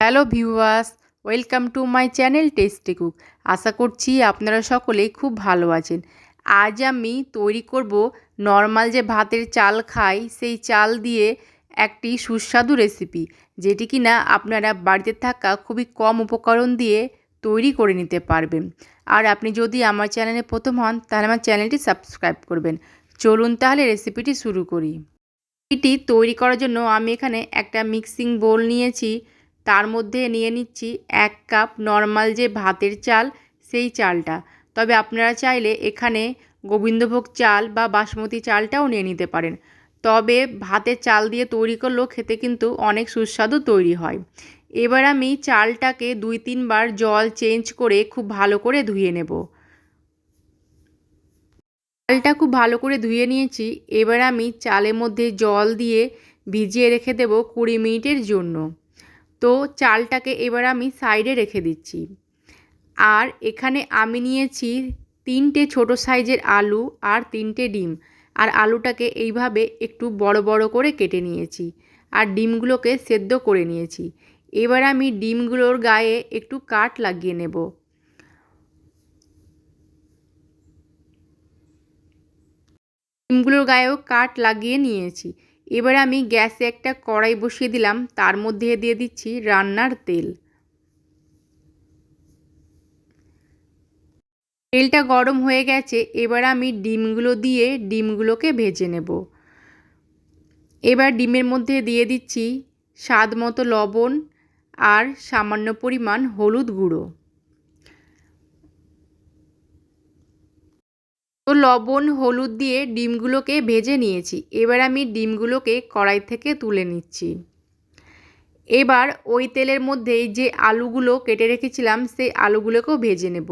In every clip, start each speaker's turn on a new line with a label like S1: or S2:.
S1: Hello viewers, welcome to my channel tasty cook. আশা করছি আপনারা সকলেই খুব ভালো আছেন। আজ আমি তৈরি করব নর্মাল যে ভাতের চাল খাই, সেই চাল দিয়ে একটি সুস্বাদু রেসিপি, যেটি কিনা আপনারা বাড়িতে থাকা খুবই কম উপকরণ দিয়ে তৈরি করে নিতে পারবেন। আর আপনি যদি আমার চ্যানেলে প্রথম হন, তাহলে আমার চ্যানেলটি সাবস্ক্রাইব করবেন। চলুন তাহলে রেসিপিটি শুরু করি। এটি তৈরি করার জন্য আমি এখানে একটা মিক্সিং বোল নিয়েছি। তার মধ্যে নিয়ে নিচ্ছি এক কাপ নর্মাল যে ভাতের চাল, সেই চালটা। তবে আপনারা চাইলে এখানে গোবিন্দভোগ চাল বা বাসমতি চালটাও নিয়ে নিতে পারেন। তবে ভাতের চাল দিয়ে তৈরি করলেও খেতে কিন্তু অনেক সুস্বাদু তৈরি হয়। এবার আমি চালটাকে দুই তিনবার জল চেঞ্জ করে খুব ভালো করে ধুয়ে নেব। চালটা খুব ভালো করে ধুয়ে নিয়েছি। এবার আমি চালের মধ্যে জল দিয়ে ভিজিয়ে রেখে দেব কুড়ি মিনিটের জন্য। তো চালটাকে এবার আমি সাইডে রেখে দিচ্ছি। আর এখানে আমি নিয়েছি তিনটে ছোট সাইজের আলু আর তিনটে ডিম। আর আলুটাকে এইভাবে একটু বড় বড় করে কেটে নিয়েছি। আর ডিমগুলোকে সেদ্ধ করে নিয়েছি। এবার আমি ডিমগুলোর গায়ে একটু কাট লাগিয়ে নেব। ডিমগুলোর গায়েও কাট লাগিয়ে নিয়েছি। এবার আমি গ্যাসে একটা কড়াই বসিয়ে দিলাম, তার মধ্যে দিয়ে দিচ্ছি রান্নার তেল। তেলটা গরম হয়ে গেছে, এবার আমি ডিমগুলো দিয়ে ডিমগুলোকে ভেজে নেব। এবার ডিমের মধ্যে দিয়ে দিচ্ছি স্বাদ মতো লবণ আর সামান্য পরিমাণ হলুদ গুঁড়ো। লবণ, হলুদ দিয়ে ডিমগুলোকে ভেজে নিয়েছি। এবার আমি ডিমগুলোকে কড়াই থেকে তুলে নিচ্ছি। এবার ওই তেলের মধ্যেই যে আলুগুলো কেটে রেখেছিলাম, সেই আলুগুলোকেও ভেজে নেব।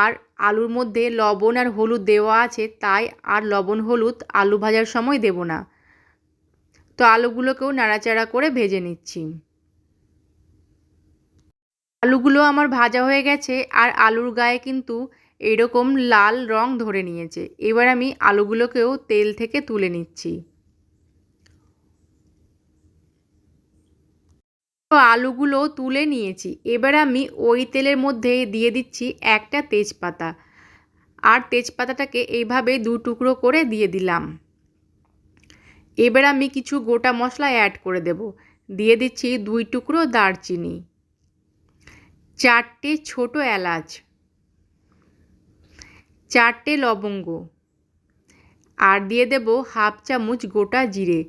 S1: আর আলুর মধ্যে লবণ আর হলুদ দেওয়া আছে, তাই আর লবণ, হলুদ, আলু ভাজার সময় দেব না। তো আলুগুলোকেও নাড়াচাড়া করে ভেজে নিচ্ছি। আলুগুলো আমার ভাজা হয়ে গেছে, আর আলুর গায়ে কিন্তু এরকম লাল রং ধরে নিয়েছে। এবার আমি আলুগুলোকেও তেল থেকে তুলে নিচ্ছি। আলুগুলো তুলে নিয়েছি। এবার আমি ওই তেলের মধ্যে দিয়ে দিচ্ছি একটা তেজপাতা। আর তেজপাতাটাকে এইভাবে দু টুকরো করে দিয়ে দিলাম। এবার আমি কিছু গোটা মশলা অ্যাড করে দেব। দিয়ে দিচ্ছি দুই টুকরো দারচিনি। চারটে ছোট এলাচ। চারটে লবঙ্গ। আর দিয়ে দেব হাফ চামচ গোটা জিরে।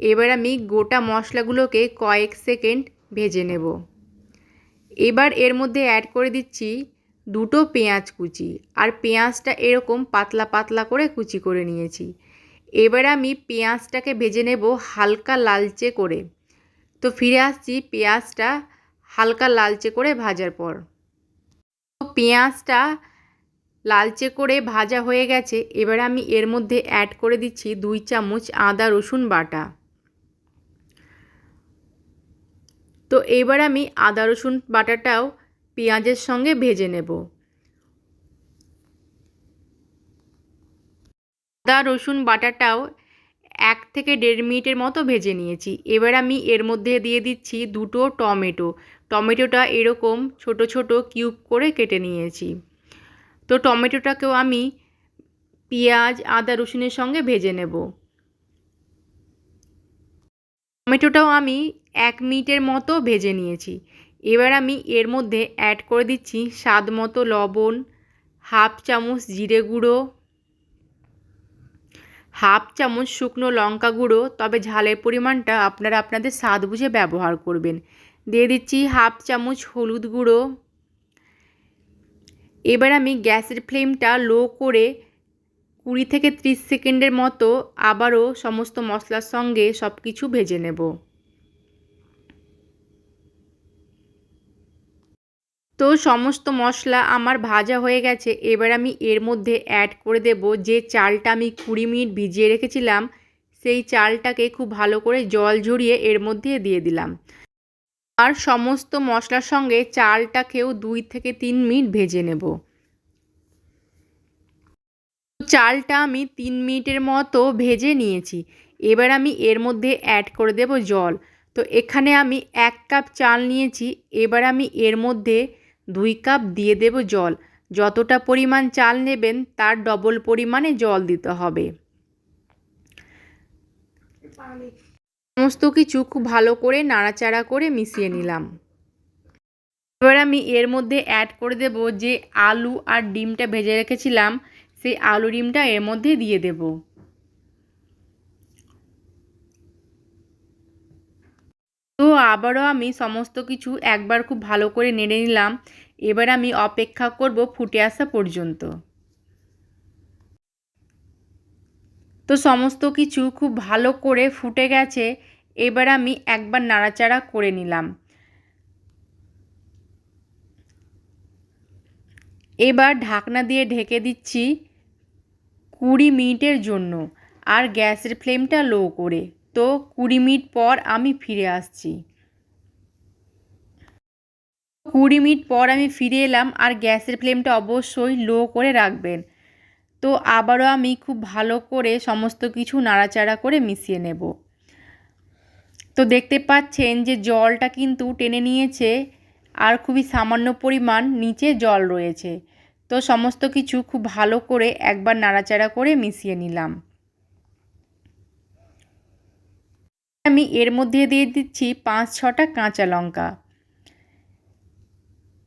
S1: এবার আমি গোটা মশলাগুলোকে কয়েক সেকেন্ড ভেজে নেব। এবার এর মধ্যে অ্যাড করে দিচ্ছি দুটো পেঁয়াজ কুচি। আর পেঁয়াজটা এরকম পাতলা পাতলা করে কুচি করে নিয়েছি। এবার আমি পেঁয়াজটাকে ভেজে নেব হালকা লালচে করে। তো ফিরে আসছি পেঁয়াজটা হালকা লালচে করে ভাজার পর। পেঁয়াজটা লালচে করে ভাজা হয়ে গেছে, এবার আমি এর মধ্যে অ্যাড করে দিচ্ছি দুই চামচ আদা রসুন বাটা। তো এবার আমি আদা রসুন বাটাটাও পেঁয়াজের সঙ্গে ভেজে নেব। আদা রসুন বাটাটাও এক থেকে দেড় মিনিটের মতো ভেজে নিয়েছি। এবার আমি এর মধ্যে দিয়ে দিচ্ছি দুটো টমেটো। টমেটোটা এরকম ছোট ছোট কিউব করে কেটে নিয়েছি। তো টমেটোটাকেও আমি পেঁয়াজ, আদা, রসুনের সঙ্গে ভেজে নেব। টমেটোটাও আমি এক মিনিটের মতো ভেজে নিয়েছি। এবার আমি এর মধ্যে অ্যাড করে দিচ্ছি স্বাদ মতো লবণ, হাফ চামচ জিরে গুঁড়ো, হাফ চামচ শুকনো লঙ্কা গুঁড়ো, তবে ঝালের পরিমাণটা আপনারা আপনাদের স্বাদ বুঝে ব্যবহার করবেন। দিয়ে দিচ্ছি হাফ চামচ হলুদ গুঁড়ো। এবার আমি গ্যাসের ফ্লেমটা লো করে কুড়ি থেকে ত্রিশ সেকেন্ডের মতো আবারও সমস্ত মশলার সঙ্গে সব কিছু ভেজে নেব। তো সমস্ত মশলা আমার ভাজা হয়ে গেছে। এবার আমি এর মধ্যে অ্যাড করে দেব যে চালটা আমি কুড়ি মিনিট ভিজিয়ে রেখেছিলাম, সেই চালটাকে খুব ভালো করে জল ঝরিয়ে এর মধ্যে দিয়ে দিলাম। আর সমস্ত মশলার সঙ্গে চালটাকেও দুই থেকে তিন মিনিট ভেজে নেব। চালটা আমি তিন মিনিটের মতো ভেজে নিয়েছি। এবার আমি এর মধ্যে অ্যাড করে দেব জল। তো এখানে আমি এক কাপ চাল নিয়েছি। এবার আমি এর মধ্যে দুই কাপ দিয়ে দেব জল। যতটা পরিমাণ চাল নেবেন, তার ডবল পরিমাণে জল দিতে হবে। সমস্ত কিছু খুব ভালো করে, নাড়াচাড়া করে মিশিয়ে নিলাম। এবার আমি এর মধ্যে অ্যাড করে দেব যে আলু আর ডিমটা ভেজে রেখেছিলাম, সেই আলু ডিমটা এর মধ্যে দিয়ে দেব। তো আবারও আমি সমস্ত কিছু একবার খুব ভালো করে নেড়ে নিলাম। এবার আমি অপেক্ষা করব ফুটে আসা পর্যন্ত। তো সমস্ত কিছু খুব ভালো করে ফুটে গেছে, এবার আমি একবার নাড়াচাড়া করে নিলাম। এবার ঢাকনা দিয়ে ঢেকে দিচ্ছি কুড়ি মিনিটের জন্য, আর গ্যাসের ফ্লেমটা লো করে। তো কুড়ি মিনিট পর আমি ফিরে আসছি। কুড়ি মিনিট পর আমি ফিরে এলাম, আর গ্যাসের ফ্লেমটা অবশ্যই লো করে রাখবেন। তো আবারও আমি খুব ভালো করে সমস্ত কিছু নাড়াচাড়া করে মিশিয়ে নেব। তো দেখতে পাচ্ছেন যে জলটা কিন্তু টেনে নিয়েছে আর খুবই সামান্য পরিমাণ নিচে জল রয়েছে। তো সমস্ত কিছু খুব ভালো করে একবার নাড়াচাড়া করে মিশিয়ে নিলাম। আমি এর মধ্যে দিয়ে দিচ্ছি পাঁচ ছটা কাঁচা লঙ্কা।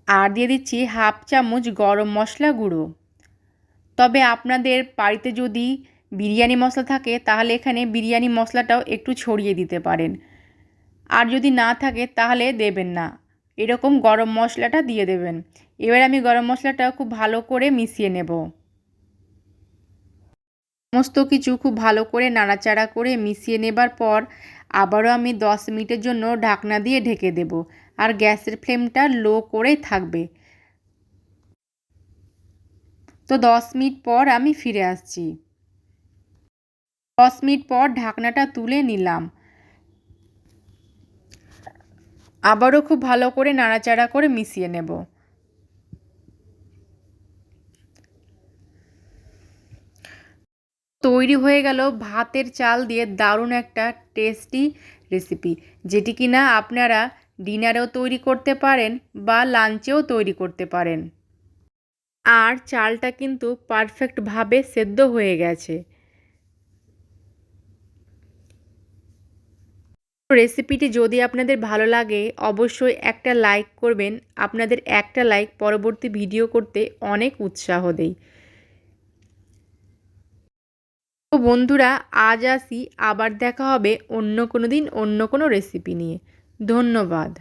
S1: আর দিয়ে দিচ্ছি হাফ চামচ গরম মশলা গুঁড়ো। তবে আপনাদের বাড়িতে যদি বিরিয়ানি মশলা থাকে, তাহলে এখানে বিরিয়ানি মশলাটাও একটু ছড়িয়ে দিতে পারেন। আর যদি না থাকে, তাহলে দেবেন না। এরকম গরম মশলাটা দিয়ে দেবেন। এবার আমি গরম মশলাটা খুব ভালো করে মিশিয়ে নেব। সমস্ত কিছু খুব ভালো করে নাড়াচাড়া করে মিশিয়ে নেবার পর আবারও আমি দশ মিনিটের জন্য ঢাকনা দিয়ে ঢেকে দেব। আর গ্যাসের ফ্লেমটা লো করে থাকবে। তো দশ মিনিট পর আমি ফিরে আসছি। দশ মিনিট পর ঢাকনাটা তুলে নিলাম। আবারও খুব ভালো করে নাড়াচাড়া করে মিশিয়ে নেব। তৈরি হয়ে গেল ভাতের চাল দিয়ে দারুণ একটা টেস্টি রেসিপি যেটি কিনা আপনারা ডিনারেও তৈরি করতে পারেন বা লাঞ্চেও তৈরি করতে পারেন। আর চালটা কিন্তু পারফেক্টভাবে সেদ্ধ হয়ে গেছে। রেসিপিটি যদি আপনাদের ভালো লাগে, অবশ্যই একটা লাইক করবেন। আপনাদের একটা লাইক পরবর্তী ভিডিও করতে অনেক উৎসাহ দেয় তো বন্ধুরা, আজ আসি। আবার দেখা হবে অন্য কোনো দিন অন্য কোনো রেসিপি নিয়ে। ধন্যবাদ।